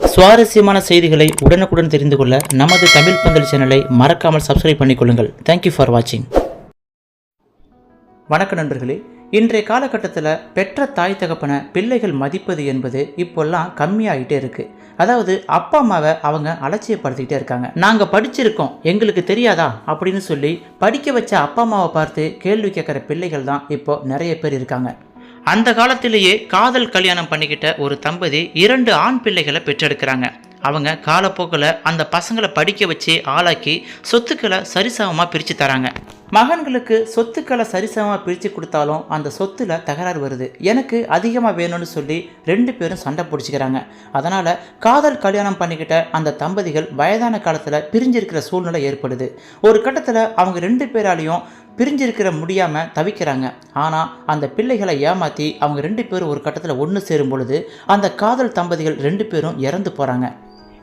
சுவாரஸ்யமான செய்திகளை உடனுக்குடன் தெரிந்து கொள்ள நமது தமிழ் பந்தல் சேனலை மறக்காமல் சப்ஸ்கிரைப் பண்ணிக்கொள்ளுங்கள். தேங்க்யூ ஃபார் வாட்சிங் வணக்கம் நண்பர்களே இன்றைய காலகட்டத்தில் பெற்ற தாய் தகப்பனை பிள்ளைகள் மதிப்பது என்பது இப்போல்லாம் கம்மியாகிட்டே இருக்குது அதாவது அப்பா அம்மாவை அவங்க அலட்சியப்படுத்திக்கிட்டே இருக்காங்க. நாங்கள் படிச்சிருக்கோம் எங்களுக்கு தெரியாதா? அப்படின்னு சொல்லி படிக்க வச்ச அப்பா அம்மாவை பார்த்து கேள்வி கேட்குற பிள்ளைகள் தான் இப்போ நிறைய பேர் இருக்காங்க. அந்த காலத்திலேயே காதல் கல்யாணம் பண்ணிக்கிட்ட ஒரு தம்பதி இரண்டு ஆண் பிள்ளைகளை பெற்றெடுக்கிறாங்க. அவங்க காலப்போக்கில் அந்த பசங்களை படிக்க வச்சு ஆளாக்கி சொத்துக்களை சரிசமமாக பிரித்து தராங்க. மகன்களுக்கு சொத்துக்களை சரிசமமாக பிரித்து கொடுத்தாலும் அந்த சொத்துல தகராறு வருது. எனக்கு அதிகமாக வேணும்னு சொல்லி ரெண்டு பேரும் சண்டை பிடிச்சிக்கிறாங்க. அதனால் காதல் கல்யாணம் பண்ணிக்கிட்ட அந்த தம்பதிகள் வயதான காலத்தில் பிரிஞ்சிருக்கிற சூழ்நிலை ஏற்படுது. ஒரு கட்டத்தில் அவங்க ரெண்டு பேராலையும் பிரிஞ்சிருக்கிற முடியாமல் தவிக்கிறாங்க. ஆனால் அந்த பிள்ளைகளை ஏமாற்றி அவங்க ரெண்டு பேரும் ஒரு கட்டத்தில் ஒன்று சேரும் பொழுது அந்த காதல் தம்பதிகள் ரெண்டு பேரும் இறந்து போகிறாங்க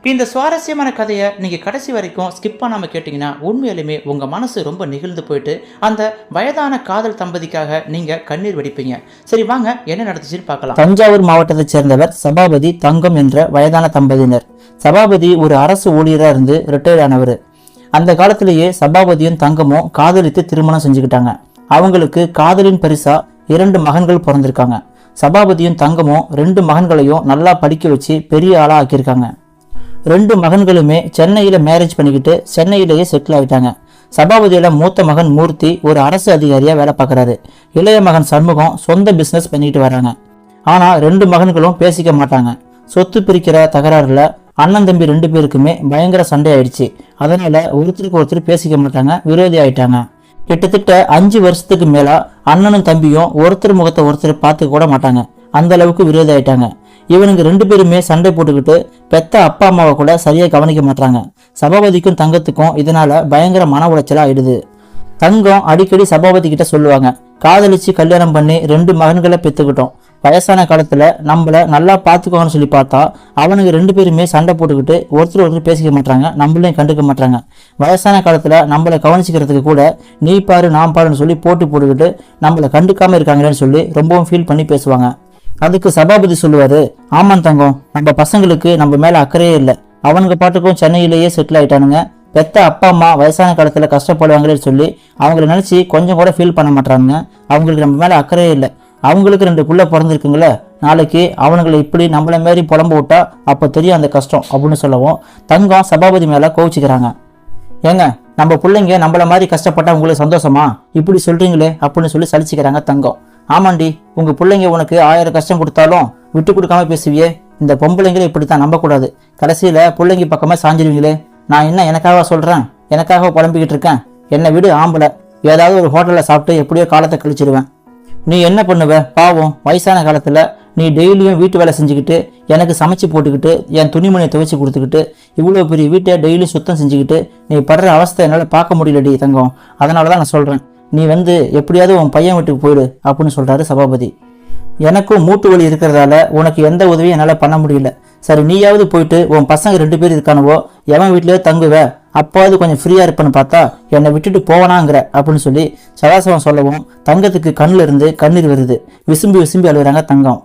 இந்த சுவாரஸ்யமான கதையை நீங்கள் கடைசி வரைக்கும் ஸ்கிப் பண்ணாமல் கேட்டிங்கன்னா உண்மையிலுமே உங்கள் மனசு ரொம்ப நெகிழ்ந்து போயிட்டு அந்த வயதான காதல் தம்பதிக்காக நீங்கள் கண்ணீர் வெடிப்பீங்க. சரி வாங்க என்ன நடந்துச்சுன்னு பார்க்கலாம். தஞ்சாவூர் மாவட்டத்தைச் சேர்ந்தவர் சபாபதி தங்கம் என்ற வயதான தம்பதியினர். சபாபதி ஒரு அரசு ஊழியராக இருந்து ரிட்டையர்ட் ஆனவர். அந்த காலத்திலேயே சபாபதியும் தங்கமும் காதலித்து திருமணம் செஞ்சுக்கிட்டாங்க. அவங்களுக்கு காதலின் பரிசா இரண்டு மகன்கள் பிறந்திருக்காங்க. சபாபதியும் தங்கமும் ரெண்டு மகன்களையும் நல்லா படிக்க வச்சு பெரிய ஆளாக ஆக்கியிருக்காங்க. ரெண்டு மகன்களுமே சென்னையில் மேரேஜ் பண்ணிக்கிட்டு சென்னையிலேயே செட்டில் ஆகிட்டாங்க சபாபதியோட மூத்த மகன் மூர்த்தி ஒரு அரசு அதிகாரியாக வேலை பார்க்குறாரு. இளைய மகன் சண்முகம் சொந்த பிஸ்னஸ் பண்ணிக்கிட்டு வராங்க ஆனால் ரெண்டு மகன்களும் பேசிக்க மாட்டாங்க. சொத்து பிரிக்கிற தகராறுல அண்ணன் தம்பி ரெண்டு பேருக்குமே பயங்கர சண்டை ஆயிடுச்சு. அதனால ஒருத்தருக்கு ஒருத்தர் பேசிக்க மாட்டாங்க விரோதி ஆயிட்டாங்க. கிட்டத்தட்ட அஞ்சு வருஷத்துக்கு மேலே அண்ணனும் தம்பியும் ஒருத்தர் முகத்தை ஒருத்தர் பார்த்து கூட மாட்டாங்க. அந்த அளவுக்கு விரோதி ஆயிட்டாங்க. இவனுங்க ரெண்டு பேருமே சண்டை போட்டுக்கிட்டு பெத்த அப்பா அம்மாவை கூட சரியாக கவனிக்க மாட்டாங்க சபாபதிக்கும் தங்கத்துக்கும் இதனால பயங்கர மன உளைச்சலா ஆயிடுது. தங்கம் அடிக்கடி சபாபதி கிட்ட சொல்லுவாங்க. காதலிச்சு கல்யாணம் பண்ணி ரெண்டு மகன்களை பெத்துக்கிட்டோம். வயசான காலத்துல நம்மள நல்லா பார்த்துக்கோன்னு சொல்லி பார்த்தா அவனுங்க ரெண்டு பேருமே சண்டை போட்டுக்கிட்டு ஒருத்தர் ஒருத்தர் பேசிக்க மாட்டாங்க நம்மளையும் கண்டுக்க மாட்டாங்க வயசான காலத்துல நம்மளை கவனிச்சுக்கிறதுக்கு கூட நீ பாரு நான் பாருன்னு சொல்லி போட்டி போட்டுக்கிட்டு நம்மளை கண்டுக்காம இருக்காங்களேன்னு சொல்லி ரொம்பவும் ஃபீல் பண்ணி பேசுவாங்க. அதுக்கு சபாபதி சொல்லுவாரு ஆமாம் தங்கம் நம்ம பசங்களுக்கு நம்ம மேல அக்கறையே இல்லை. அவனுங்க பாட்டுக்கும் சென்னையிலேயே செட்டில் ஆயிட்டானுங்க. பெத்த அப்பா அம்மா வயசான காலத்தில் கஷ்டப்படுவாங்களே சொல்லி அவங்கள நினச்சி கொஞ்சம் கூட ஃபீல் பண்ண மாட்டானுங்க. அவங்களுக்கு நம்ம மேலே அக்கறையே இல்லை. அவங்களுக்கு ரெண்டு புள்ள பிறந்திருக்குங்களே நாளைக்கு அவனுங்களை இப்படி நம்மள மாரி புலம்பு விட்டா அப்போ தெரியும் அந்த கஷ்டம் அப்படின்னு சொல்லவும் தங்கம் சபாபதி மேலே கோவிச்சுக்கிறாங்க. ஏங்க நம்ம பிள்ளைங்க நம்மள மாதிரி கஷ்டப்பட்டா உங்களுக்கு சந்தோஷமா? இப்படி சொல்கிறீங்களே அப்படின்னு சொல்லி சலிச்சுக்கிறாங்க தங்கம். ஆமாண்டி உங்க பிள்ளைங்க உனக்கு ஆயிரம் கஷ்டம் கொடுத்தாலும் விட்டு கொடுக்காம பேசுவியே. இந்த பொம்பளைங்களை இப்படித்தான் நம்பக்கூடாது. கடைசியில பிள்ளைங்க பக்கமே சாஞ்சிருவீங்களே. நான் என்ன எனக்காக சொல்றேன்? எனக்காக புலம்பிக்கிட்டு இருக்கேன். என்னை விடு ஆம்பளை. ஏதாவது ஒரு ஹோட்டல்ல சாப்பிட்டு எப்படியோ காலத்தை கழிச்சிருவேன். நீ என்ன பண்ணுவ? பாவம் வயசான காலத்துல நீ டெய்லியும் வீட்டு வேலை செஞ்சுக்கிட்டு எனக்கு சமைச்சு போட்டுக்கிட்டு என் துணிமணியை துவைச்சு கொடுத்துக்கிட்டு இவ்வளோ பெரிய வீட்டை டெய்லியும் சுத்தம் செஞ்சுக்கிட்டு நீ படுற அவஸ்தை என்னால் பார்க்க முடியலடி தங்கம். அதனால தான் நான் சொல்கிறேன் நீ வந்து எப்படியாவது உன் பையன் வீட்டுக்கு போயிடு அப்படின்னு சொல்கிறாரு சபாபதி. எனக்கும் மூட்டு வலி இருக்கிறதால உனக்கு எந்த உதவியும் என்னால் பண்ண முடியல. சரி நீயாவது போயிட்டு உன் பசங்க ரெண்டு பேர் இருக்கானுவோ எவன் வீட்லயோ தங்குவ அப்பாவது கொஞ்சம் ஃப்ரீயாக இருப்பேன்னு பார்த்தா என்னை விட்டுட்டு போவனாங்கிற அப்படின்னு சொல்லி சதாசிவம் சொல்லவும் தங்கத்துக்கு கண்ணில் இருந்து கண்ணீர் வருது. விசும்பி விசும்பி அழுகுறாங்க தங்கம்.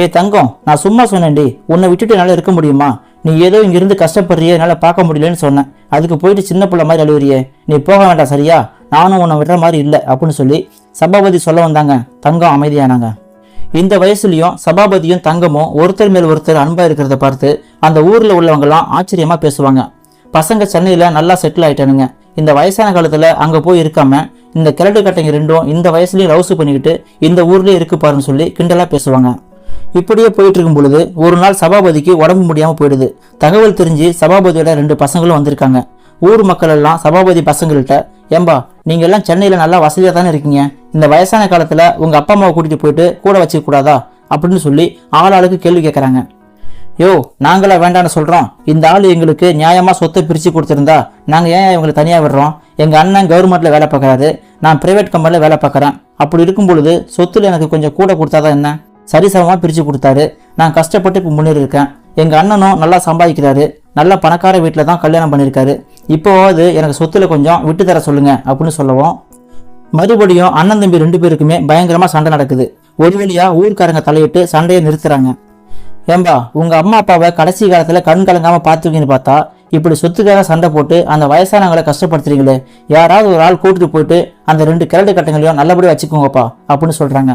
ஏய் தங்கம் நான் சும்மா சொன்னேன்டி உன்னை விட்டுட்டு என்னால் இருக்க முடியுமா? நீ ஏதோ இங்கிருந்து கஷ்டப்படுறியே என்னால் பார்க்க முடியலன்னு சொன்னேன். அதுக்கு போயிட்டு சின்ன பிள்ளை மாதிரி அழுவுறியே நீ போக வேண்டாம் சரியா? நானும் உன்னை விடுற மாதிரி இல்லை அப்படின்னு சொல்லி சபாபதி சொல்ல வந்தாங்க. தங்கம் அமைதியானாங்க. இந்த வயசுலையும் சபாபதியும் தங்கமும் ஒருத்தர் மேல் ஒருத்தர் அன்பாக இருக்கிறத பார்த்து அந்த ஊரில் உள்ளவங்கலாம் ஆச்சரியமாக பேசுவாங்க. பசங்க சென்னையில் நல்லா செட்டில் ஆயிட்டானுங்க. இந்த வயசான காலத்தில் அங்கே போய் இருக்காம இந்த கிழடு கட்டைங்க ரெண்டும் இந்த வயசுலையும் லவ்ஸ் பண்ணிக்கிட்டு இந்த ஊர்லேயே இருக்கு பாருன்னு சொல்லி கிண்டலாக பேசுவாங்க. இப்படியே போயிட்டு இருக்கும் பொழுது ஒரு நாள் சபாபதிக்கு உடம்பு முடியாமல் போயிடுது. தகவல் தெரிஞ்சு சபாபதியோட ரெண்டு பசங்களும் வந்திருக்காங்க. ஊர் மக்கள் எல்லாம் சபாபதி பசங்கள்கிட்ட ஏம்பா நீங்க எல்லாம் சென்னையில நல்லா வசதியா தானே இருக்கீங்க? இந்த வயசான காலத்துல உங்க அப்பா அம்மாவை கூட்டிட்டு போயிட்டு கூட வச்சுக்க கூடாதா? அப்படின்னு சொல்லி ஆளாளுக்கு கேள்வி கேட்கறாங்க யோ நாங்களா வேண்டாம்னு சொல்றோம். இந்த ஆள் எங்களுக்கு நியாயமா சொத்தை பிரிச்சு கொடுத்துருந்தா நாங்க ஏன் இவங்களை தனியா விடுறோம்? எங்க அண்ணன் கவர்மெண்ட்ல வேலை பார்க்கறாரு. நான் பிரைவேட் கம்பெனில வேலை பார்க்கறேன். அப்படி இருக்கும் பொழுது சொத்துல எனக்கு கொஞ்சம் கூட கொடுத்தாதான் என்ன? சரிசமமா பிரிச்சு கொடுத்தாரு. நான் கஷ்டப்பட்டு இப்போ முன்னேறி இருக்கேன் எங்க அண்ணனும் நல்லா சம்பாதிக்கிறாரு. நல்ல பணக்கார வீட்டில் தான் கல்யாணம் பண்ணியிருக்காரு. இப்போவாவது எனக்கு சொத்துல கொஞ்சம் விட்டு தர சொல்லுங்க அப்படின்னு சொல்லவும் மறுபடியும் அண்ணன் தம்பி ரெண்டு பேருக்குமே பயங்கரமாக சண்டை நடக்குது. ஒரு வழியாக ஊர்க்காரங்க தலையிட்டு சண்டையை நிறுத்துறாங்க. ஏம்பா உங்கள் அம்மா அப்பாவை கடைசி காலத்தில் கண் கலங்காமல் பார்த்துருக்கீங்கன்னு பார்த்தா இப்படி சொத்துக்காக சண்டை போட்டு அந்த வயசானவங்களை கஷ்டப்படுத்துறீங்களே யாராவது ஒரு ஆள் கூட்டிட்டு போயிட்டு அந்த ரெண்டு கிரடு கட்டங்களையும் நல்லபடியாக வச்சுக்கோங்கப்பா அப்படின்னு சொல்கிறாங்க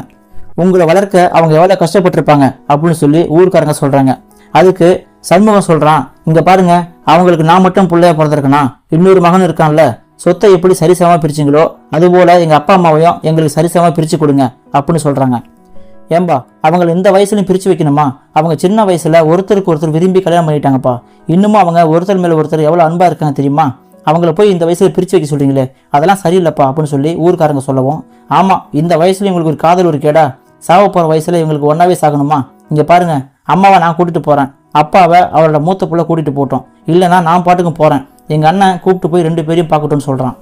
உங்களை வளர்க்க அவங்க எவ்வளோ கஷ்டப்பட்டிருப்பாங்க அப்படின்னு சொல்லி ஊர்க்காரங்க சொல்கிறாங்க அதுக்கு சண்முகம் சொல்றான் இங்க பாருங்க அவங்களுக்கு நான் மட்டும் பிள்ளைய பிறந்திருக்கேனா? இன்னொரு மகன் இருக்கான்ல சொத்தை எப்படி சரிசமமா பிரிச்சிங்களோ அதுபோல எங்க அப்பா அம்மாவையும் எங்களுக்கு சரிசமமா பிரிச்சு கொடுங்க அப்படின்னு சொல்றாங்க. ஏம்பா அவங்களை இந்த வயசுலையும் பிரித்து வைக்கணுமா? அவங்க சின்ன வயசில் ஒருத்தருக்கு ஒருத்தர் விரும்பி கல்யாணம் பண்ணிட்டாங்கப்பா. இன்னமும் அவங்க ஒருத்தர் மேலே ஒருத்தர் எவ்வளோ அன்பாக இருக்காங்க தெரியுமா? அவங்கள போய் இந்த வயசில் பிரித்து வைக்க சொல்கிறீங்களே அதெல்லாம் சரியில்லைப்பா அப்படின்னு சொல்லி ஊருக்காரங்க சொல்லவும் ஆமாம் இந்த வயசில் இவங்களுக்கு ஒரு காதல் ஒரு கேடா. சாவ போகிற வயசில் இவங்களுக்கு ஒன்றாவே சாகணுமா? இங்கே பாருங்கள் அம்மாவை நான் கூட்டிகிட்டு போகிறேன் அப்பாவை அவரோட மூத்த பிள்ளை கூட்டிகிட்டு போட்டோம். இல்லைன்னா நான் பாட்டுக்கும் போகிறேன் எங்கள் அண்ணன் கூப்பிட்டு போய் ரெண்டு பேரையும் பார்க்கட்டும்னு சொல்கிறான்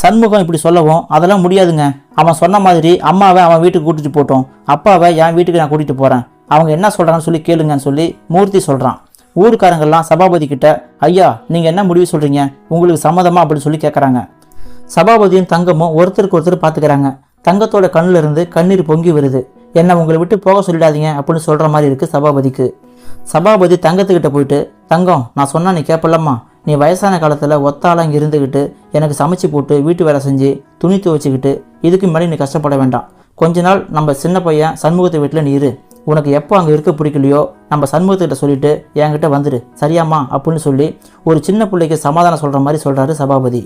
சண்முகம் இப்படி சொல்லவும் அதெல்லாம் முடியாதுங்க. அவன் சொன்ன மாதிரி அம்மாவை அவன் வீட்டுக்கு கூட்டிகிட்டு போட்டோம். அப்பாவை என் வீட்டுக்கு நான் கூட்டிகிட்டு போகிறேன் அவங்க என்ன சொல்கிறான்னு சொல்லி கேளுங்கன்னு சொல்லி மூர்த்தி சொல்கிறான் ஊருக்காரங்கெல்லாம் சபாபதி கிட்ட ஐயா நீங்கள் என்ன முடிவு சொல்கிறீங்க உங்களுக்கு சம்மதமா? அப்படின்னு சொல்லி கேட்குறாங்க சபாபதியும் தங்கமும் ஒருத்தருக்கு ஒருத்தர் பார்த்துக்கிறாங்க தங்கத்தோட கண்ணிலிருந்து கண்ணீர் பொங்கி வருது. என்னை உங்களை விட்டு போக சொல்லிடாதீங்க அப்படின்னு சொல்கிற மாதிரி இருக்குது சபாபதிக்கு. சபாபதி தங்கத்துக்கிட்ட போயிட்டு தங்கம் நான் சொன்னா நீ கேட்பலம்மா நீ வயசான காலத்தில் ஒத்தாளம் இங்கே இருந்துக்கிட்டு எனக்கு சமைச்சு போட்டு வீட்டு வேலை செஞ்சு துணி துவைச்சிக்கிட்டு இதுக்கு மேலே நீ கஷ்டப்பட வேண்டாம். கொஞ்ச நாள் நம்ம சின்ன பையன் சண்முகத்தை வீட்டில் நீ இரு. உனக்கு எப்போ அங்கே இருக்க பிடிக்கலையோ நம்ம சண்முகத்துக்கிட்ட சொல்லிட்டு என்கிட்ட வந்துடு சரியாம்மா? அப்படின்னு சொல்லி ஒரு சின்ன பிள்ளைக்கு சமாதானம் சொல்கிற மாதிரி சொல்கிறாரு சபாபதி.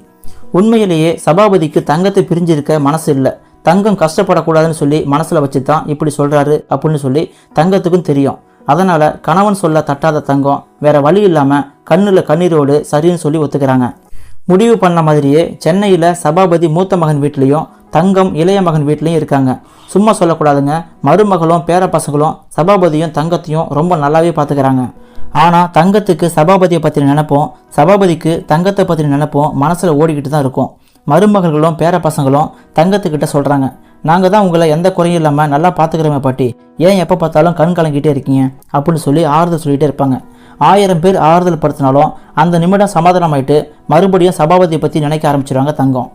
உண்மையிலேயே சபாபதிக்கு தங்கத்தை பிரிஞ்சிருக்க மனசு இல்லை. தங்கம் கஷ்டப்படக்கூடாதுன்னு சொல்லி மனசில் வச்சு தான் இப்படி சொல்கிறாரு அப்படின்னு சொல்லி தங்கத்துக்கும் தெரியும். அதனால் கணவன் சொல்ல தட்டாத தங்கம் வேற வழி இல்லாமல் கண்ணில் கண்ணீரோடு சரின்னு சொல்லி ஒத்துக்கிறாங்க. முடிவு பண்ண மாதிரியே சென்னையில் சபாபதி மூத்த மகன் வீட்லேயும் தங்கம் இளைய மகன் வீட்லேயும் இருக்காங்க. சும்மா சொல்லக்கூடாதுங்க. மருமகளும் பேர பசங்களும் சபாபதியும் தங்கத்தையும் ரொம்ப நல்லாவே பார்த்துக்கிறாங்க ஆனால் தங்கத்துக்கு சபாபதியை பற்றின நினைப்போம் சபாபதிக்கு தங்கத்தை பற்றின நினைப்போம் மனசில் ஓடிக்கிட்டு தான் இருக்கும். மருமகள்களும் பேர பசங்களும் தங்கத்துக்கிட்ட சொல்கிறாங்க நாங்கள் தான் உங்களை எந்த குறையும் இல்லாமல் நல்லா பார்த்துக்கிறோமே பாட்டி. ஏன் எப்போ பார்த்தாலும் கண் கலங்கிட்டே இருக்கீங்க? அப்படின்னு சொல்லி ஆறுதல் சொல்லிகிட்டே இருப்பாங்க. ஆயிரம் பேர் ஆறுதல் படுத்தினாலும் அந்த நிமிடம் சமாதானமாயிட்டு மறுபடியும் சபாபதியை பற்றி நினைக்க ஆரம்பிச்சிருவாங்க தங்கம்.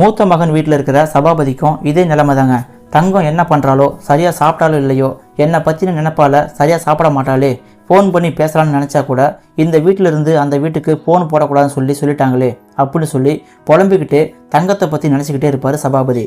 மூத்த மகன் வீட்டில் இருக்கிற சபாபதிக்கும் இதே நிலைமை தாங்க தங்கம் என்ன பண்ணுறாலோ சரியாக சாப்பிட்டாலோ இல்லையோ என்னை பற்றின நினைப்பால் சரியாக சாப்பிட மாட்டாளே ஃபோன் பண்ணி பேசலாம்னு நினச்சா கூட இந்த வீட்டிலிருந்து அந்த வீட்டுக்கு ஃபோன் போடக்கூடாதுன்னு சொல்லி சொல்லிட்டாங்களே அப்படின்னு சொல்லி புலம்பிக்கிட்டு தங்கத்தை பற்றி நினச்சிக்கிட்டே இருப்பார் சபாபதி.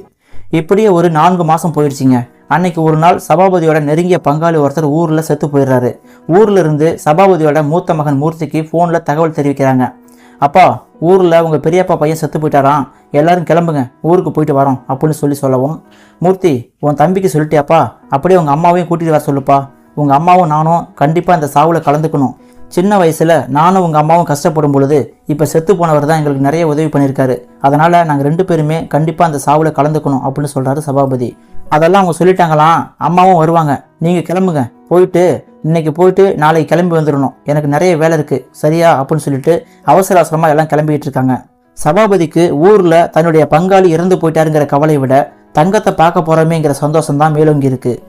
இப்படியே ஒரு நான்கு மாதம் போயிடுச்சிங்க. அன்னைக்கு ஒரு நாள் சபாபதியோட நெருங்கிய பங்காளி ஒருத்தர் ஊரில் செத்து போயிடுறாரு. ஊரில் இருந்து சபாபதியோட மூத்த மகன் மூர்த்திக்கு ஃபோனில் தகவல் தெரிவிக்கிறாங்க. அப்பா ஊரில் உங்கள் பெரியப்பா பையன் செத்து போயிட்டாராம். எல்லாரும் கிளம்புங்க. ஊருக்கு போயிட்டு வரோம் அப்படின்னு சொல்லி சொல்லவும் மூர்த்தி உன் தம்பிக்கு சொல்லிட்டியாப்பா? அப்படியே உங்கள் அம்மாவையும் கூட்டிகிட்டு வர சொல்லுப்பா. உங்கள் அம்மாவும் நானும் கண்டிப்பாக இந்த சாவில் கலந்துக்கணும். சின்ன வயசில் நானும் உங்கள் அம்மாவும் கஷ்டப்படும் பொழுது இப்போ செத்து போனவர் தான் எங்களுக்கு நிறைய உதவி பண்ணியிருக்காரு. அதனால் நாங்கள் ரெண்டு பேருமே கண்டிப்பாக அந்த சாவில் கலந்துக்கணும் அப்படின்னு சொல்கிறாரு சபாபதி. அதெல்லாம் அவங்க சொல்லிட்டாங்களாம் அம்மாவும் வருவாங்க. நீங்கள் கிளம்புங்க. போயிட்டு இன்னைக்கு போயிட்டு நாளைக்கு கிளம்பி வந்துடணும் எனக்கு நிறைய வேலை இருக்குது சரியா? அப்படின்னு சொல்லிட்டு அவசர அவசரமாக எல்லாம் கிளம்பிக்கிட்டு இருக்காங்க. சபாபதிக்கு ஊரில் தன்னுடைய பங்காளி இறந்து போயிட்டாருங்கிற கவலையை விட தங்கத்தை பார்க்க போகிறோமேங்கிற சந்தோஷம் தான் மேலோங்கி இருக்குது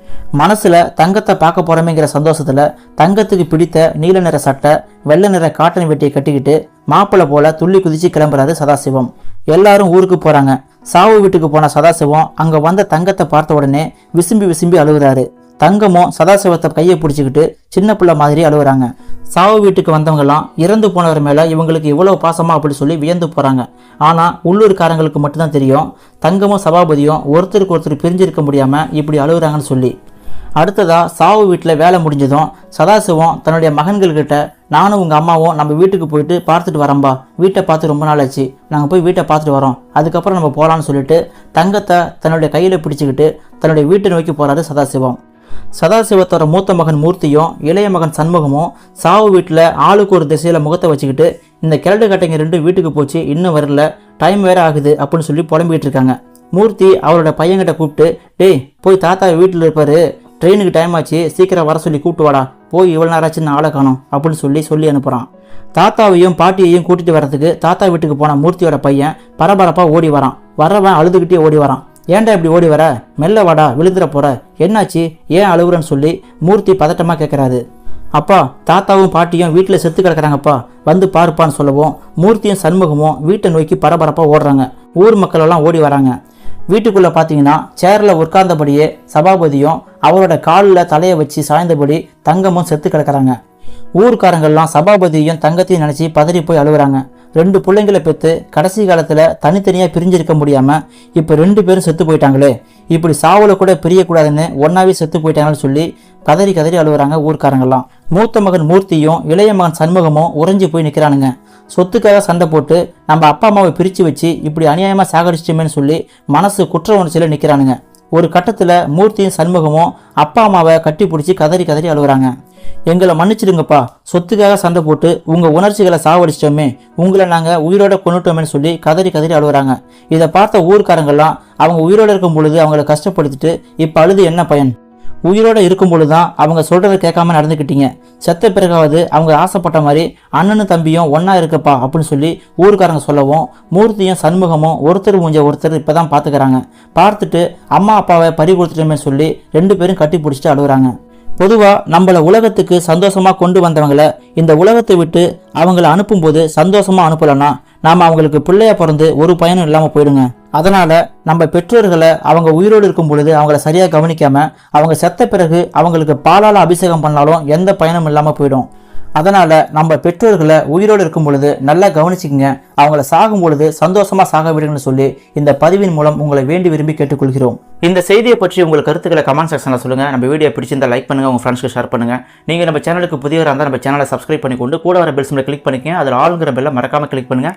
மனசில் தங்கத்தை பார்க்க போகிறோமேங்கிற சந்தோஷத்தில் தங்கத்துக்கு பிடித்த நீல நிற சட்டை வெள்ளை நிற காட்டன் வெட்டியை கட்டிக்கிட்டு மாப்பிள்ளை போல துள்ளி குதிச்சு கிளம்புறாரு சதாசிவம். எல்லாரும் ஊருக்கு போகிறாங்க சாவு வீட்டுக்கு போன சதாசிவம் அங்கே வந்த தங்கத்தை பார்த்த உடனே விசும்பி விசும்பி அழுகுறாரு. தங்கமும் சதாசிவத்தை கையை பிடிச்சிக்கிட்டு சின்ன பிள்ளை மாதிரி அழுகுறாங்க. சாவு வீட்டுக்கு வந்தவங்கெல்லாம் இறந்து போனவர் மேலே இவங்களுக்கு இவ்வளோ பாசமாக அப்படி சொல்லி வியந்து போகிறாங்க ஆனால் உள்ளூர்காரங்களுக்கு மட்டும்தான் தெரியும். தங்கமும் சபாபதியும் ஒருத்தருக்கு ஒருத்தர் பிரிஞ்சிருக்க முடியாமல் இப்படி அழுகுறாங்கன்னு சொல்லி. அடுத்ததாக சாவு வீட்டில் வேலை முடிஞ்சதும் சதாசிவம் தன்னுடைய மகன்கள்கிட்ட நானும் உங்கள் அம்மாவும் நம்ம வீட்டுக்கு போயிட்டு பார்த்துட்டு வரோம்பா. வீட்டை பார்த்து ரொம்ப நாள் ஆச்சு நாங்கள் போய் வீட்டை பார்த்துட்டு வரோம். அதுக்கப்புறம் நம்ம போகலான்னு சொல்லிட்டு தங்கத்தை தன்னுடைய கையில் பிடிச்சிக்கிட்டு தன்னுடைய வீட்டை நோக்கி போகிறாரு சதாசிவம். சதாசிவத்தோட மூத்த மகன் மூர்த்தியும் இளைய மகன் சண்முகமும் சாவு வீட்டில் ஆளுக்கு ஒரு திசையில் முகத்தை வச்சுக்கிட்டு இந்த கிழடு கட்டைங்க ரெண்டும் வீட்டுக்கு போச்சு இன்னும் வரல டைம் வேற ஆகுது அப்படின்னு சொல்லி புலம்பிட்டு இருக்காங்க. மூர்த்தி அவரோட பையன்கிட்ட கூப்பிட்டு டேய் போய் தாத்தா வீட்டில் இருப்பார் ட்ரெயினுக்கு டைம் ஆச்சு சீக்கிரம் வர சொல்லி கூப்பிட்டு வாடா போய் இவ்வளோ நேரம் ஆச்சுன்னு ஆளை காணும் அப்படின்னு சொல்லி சொல்லி அனுப்புகிறான் தாத்தாவையும் பாட்டியையும் கூட்டிகிட்டு வரதுக்கு தாத்தா வீட்டுக்கு போன மூர்த்தியோட பையன் பரபரப்பாக ஓடி வரான். வரவன் அழுதுகிட்டே ஓடி வரான். ஏன்டா இப்படி ஓடி வர? மெல்ல வாடா விழுந்துற போற. என்னாச்சு? ஏன் அழுகுறன்னு சொல்லி மூர்த்தி பதட்டமாக கேட்குறாரு அப்பா தாத்தாவும் பாட்டியும் வீட்டில் செத்து கிடக்குறாங்கப்பா. வந்து பார்ப்பான்னு சொல்லவும் மூர்த்தியும் சண்முகமும் வீட்டை நோக்கி பரபரப்பாக ஓடுறாங்க. ஊர் மக்களெல்லாம் ஓடி வராங்க. வீட்டுக்குள்ளே பார்த்தீங்கன்னா சேரில் உட்கார்ந்தபடியே சபாபதியும் அவரோட காலில் தலையை வச்சு சாய்ந்தபடி தங்கமும் செத்து கிடக்குறாங்க. ஊர்க்காரங்கள்லாம் சபாபதியும் தங்கத்தையும் நினச்சி பதறி போய் அழுகுறாங்க. ரெண்டு பிள்ளைங்களை பெற்று கடைசி காலத்தில் தனித்தனியாக பிரிஞ்சிருக்க முடியாமல் இப்போ ரெண்டு பேரும் செத்து போயிட்டாங்களே. இப்படி சாவில் கூட பிரியக்கூடாதுன்னு ஒன்றாவே செத்து போயிட்டாங்கன்னு சொல்லி கதறி கதறி அழுகுறாங்க ஊர்க்காரங்கெல்லாம். மூத்த மகன் மூர்த்தியும் இளைய மகன் சண்முகமும் உறைஞ்சி போய் நிற்கிறானுங்க சொத்துக்காக சண்டை போட்டு நம்ம அப்பா அம்மாவை பிரித்து வச்சு இப்படி அநியாயமாக சாகடிச்சிட்டோமேன்னு சொல்லி மனசு குற்ற உணர்ச்சியில் நிற்கிறானுங்க ஒரு கட்டத்தில் மூர்த்தியும் சண்முகமும் அப்பா அம்மாவை கட்டி பிடிச்சி கதறி கதறி அழுகுறாங்க. எங்களை மன்னிச்சிடுங்கப்பா. சொத்துக்காக சண்டை போட்டு உங்கள் உணர்ச்சிகளை சாவடிச்சிட்டோமே. உங்களை நாங்கள் உயிரோட கொண்டுட்டோமேன்னு சொல்லி கதறி கதறி அழுகுறாங்க. இதை பார்த்த ஊர்க்காரங்கெல்லாம் அவங்க உயிரோட இருக்கும் பொழுது அவங்கள கஷ்டப்படுத்திட்டு இப்போ அழுது என்ன பயன்? உயிரோட இருக்கும் பொழுது தான் அவங்க சொல்கிறத கேட்காம நடந்துக்கிட்டீங்க செத்த பிறகாவது அவங்க ஆசைப்பட்ட மாதிரி அண்ணனும் தம்பியும் ஒன்றா இருக்கப்பா அப்படின்னு சொல்லி ஊருக்காரங்க சொல்லவும் மூர்த்தியும் சண்முகமும் ஒருத்தர் மூஞ்ச ஒருத்தர் இப்போ தான் பார்த்துக்கிறாங்க. பார்த்துட்டு அம்மா அப்பாவை பறி கொடுத்துட்டோமே சொல்லி ரெண்டு பேரும் கட்டி பிடிச்சிட்டு அழுகுறாங்க. பொதுவாக நம்மளை உலகத்துக்கு சந்தோஷமாக கொண்டு வந்தவங்களை இந்த உலகத்தை விட்டு அவங்கள அனுப்பும்போது சந்தோஷமாக அனுப்பலைன்னா நாம் அவங்களுக்கு பிள்ளைய பிறந்து ஒரு பயனும் இல்லாமல் போயிடுங்க. அதனால் நம்ம பெற்றோர்களை அவங்க உயிரோடு இருக்கும் பொழுது அவங்கள சரியாக கவனிக்காமல் அவங்க செத்த பிறகு அவங்களுக்கு பாலால் அபிஷேகம் பண்ணாலும் எந்த பயனும் இல்லாமல் போயிடும். அதனால் நம்ம பெற்றோர்களை உயிரோடு இருக்கும் பொழுது நல்லா கவனிச்சுக்கங்க. அவங்கள சாகும் பொழுது சந்தோஷமாக சாக விடுங்கன்னு சொல்லி இந்த பதிவின் மூலம் உங்களை வேண்டி விரும்பி கேட்டுக்கொள்கிறோம். இந்த செய்தியை பற்றி உங்கள் கருத்துக்களை கமெண்ட் செக்ஷனில் சொல்லுங்கள் நம்ம வீடியோ பிடிச்சிருந்தா லைக் பண்ணுங்கள் உங்கள் ஃப்ரெண்ட்ஸ்க்கு ஷேர் பண்ணுங்கள் நீங்கள் நம்ம சேனலுக்கு புதியவராக இருந்தால் நம்ம சேனலை சப்ஸ்கிரைப் பண்ணிக்கொண்டு கூட வர பெல் சிம்மில் கிளிக் பண்ணிக்கங்க. அதில் ஆளுங்கிற பெல்லை மறக்காமல் கிளிக் பண்ணுங்கள்